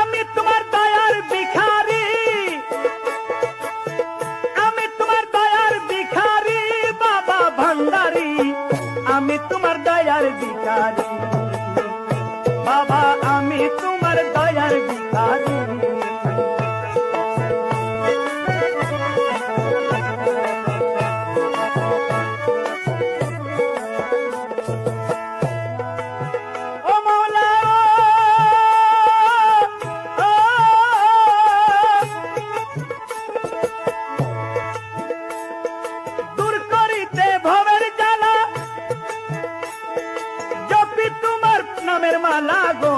আমি তোমার দয়ার ভিখারি। আমি তোমার দয়ার ভিখারি, বাবা ভান্ডারি। আমি তোমার দয়ার ভিখারি। বাবা নামের মালা গো।